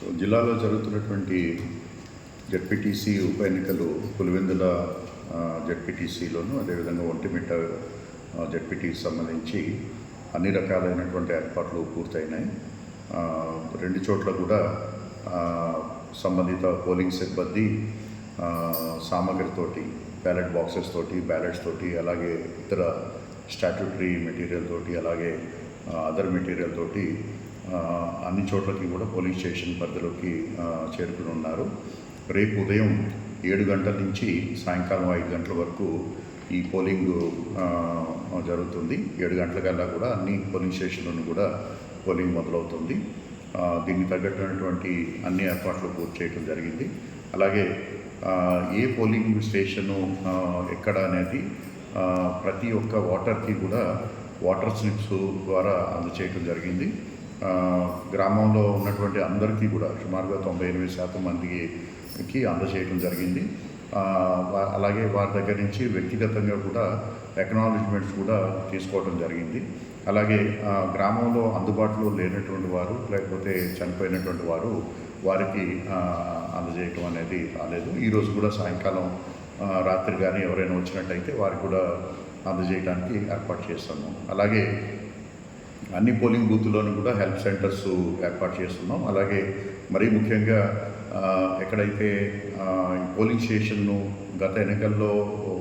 So జిల్లాలో జరుగుతున్నటువంటి ZPTC ఉప ఎన్నికలు పులివెందుల జడ్పీటీసీలోను అదేవిధంగా ఒంటిమిట్ట జడ్పీటీకి సంబంధించి అన్ని రకాలైనటువంటి ఏర్పాట్లు పూర్తయినాయి. రెండు చోట్ల కూడా సంబంధిత పోలింగ్ సిబ్బంది సామగ్రితోటి బ్యాలెట్ బాక్సెస్ తోటి బ్యాలెట్స్ తోటి అలాగే ఇతర స్టాట్యూటరీ మెటీరియల్ తోటి అలాగే అదర్ మెటీరియల్ తోటి అన్ని చోట్లకి కూడా పోలింగ్ స్టేషన్ పరిధిలోకి చేరుకుని ఉన్నారు. రేపు ఉదయం ఏడు గంటల నుంచి సాయంకాలం ఐదు గంటల వరకు ఈ పోలింగ్ జరుగుతుంది. ఏడు గంటలకల్లా కూడా అన్ని పోలింగ్ స్టేషన్లను కూడా పోలింగ్ మొదలవుతుంది. ఆ, దీనికి తగ్గట్టునటువంటి అన్ని ఏర్పాట్లు పూర్తి చేయడం జరిగింది. అలాగే ఏ పోలింగ్ స్టేషను ఎక్కడ అనేది ప్రతి ఒక్క ఓటర్కి కూడా వాటర్ స్లిప్స్ ద్వారా అందచేయటం జరిగింది. గ్రామంలో ఉన్నటువంటి అందరికీ కూడా సుమారుగా తొంభై ఎనిమిది శాతం మందికి అందజేయడం జరిగింది. అలాగే వారి దగ్గర నుంచి వ్యక్తిగతంగా కూడా ఎకనాలజ్మెంట్స్ కూడా తీసుకోవడం జరిగింది. అలాగే గ్రామంలో అందుబాటులో లేనటువంటి వారు లేకపోతే చనిపోయినటువంటి వారు వారికి అందజేయటం అనేది రాలేదు. ఈరోజు కూడా సాయంకాలం రాత్రి కానీ ఎవరైనా వచ్చినట్టయితే వారికి కూడా అందజేయడానికి ఏర్పాటు చేస్తాము. అలాగే అన్ని పోలింగ్ బూత్లోనూ కూడా హెల్ప్ సెంటర్స్ ఏర్పాటు చేస్తున్నాం. అలాగే మరీ ముఖ్యంగా ఎక్కడైతే పోలింగ్ స్టేషన్ను గత ఎన్నికల్లో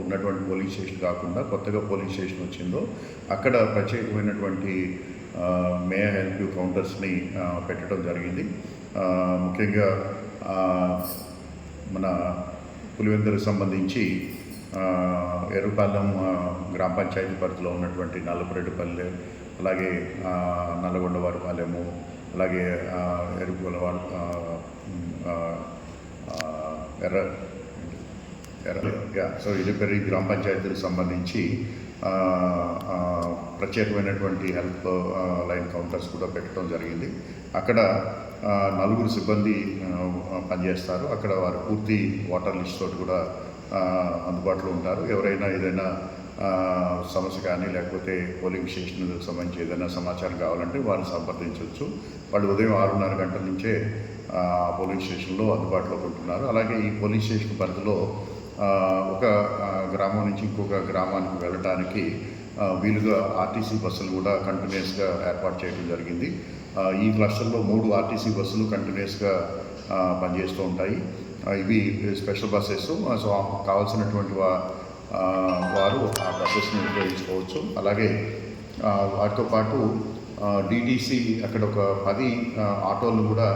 ఉన్నటువంటి పోలింగ్ స్టేషన్ కాకుండా కొత్తగా పోలింగ్ స్టేషన్ వచ్చిందో అక్కడ ప్రత్యేకమైనటువంటి మే హెల్ప్ యూ కౌంటర్స్ని పెట్టడం జరిగింది. ముఖ్యంగా మన పులివెందులకు సంబంధించి ఎరుపాలెం గ్రామ పంచాయతీ పరిధిలో ఉన్నటువంటి నల్లపురెడ్డిపల్లె అలాగే ఆ, నల్లగొండవారిపాలెము అలాగే ఆ, ఎరుపులవారి ఎర్ర ఎర్ర సో ఇది గ్రామ పంచాయతీలకు సంబంధించి ప్రత్యేకమైనటువంటి హెల్ప్ లైన్ కౌంటర్స్ కూడా పెట్టడం జరిగింది. అక్కడ నలుగురు సిబ్బంది పనిచేస్తారు. అక్కడ వారు పూర్తి వాటర్ లిస్ట్ తోటి కూడా అందుబాటులో ఉంటారు. ఎవరైనా ఏదైనా సమస్య కానీ లేకపోతే పోలింగ్ స్టేషన్కి సంబంధించి ఏదైనా సమాచారం కావాలంటే వారిని సంప్రదించవచ్చు. వాళ్ళు ఉదయం ఆరున్నర గంటల నుంచే పోలింగ్ స్టేషన్లో అందుబాటులోకి ఉంటున్నారు. అలాగే ఈ పోలింగ్ స్టేషన్ పరిధిలో ఒక గ్రామం నుంచి ఇంకొక గ్రామానికి వెళ్ళటానికి వీలుగా ఆర్టీసీ బస్సులు కూడా కంటిన్యూస్గా ఏర్పాటు చేయడం జరిగింది. ఈ క్లస్టర్లో మూడు ఆర్టీసీ బస్సులు కంటిన్యూస్గా పనిచేస్తూ ఉంటాయి. ఇవి స్పెషల్ బస్సెస్. సో కావాల్సినటువంటి వారు ఆ బస్సెస్ని ఉపయోగించుకోవచ్చు. అలాగే వాటితో పాటు డీటీసీ అక్కడ ఒక పది ఆటోలు కూడా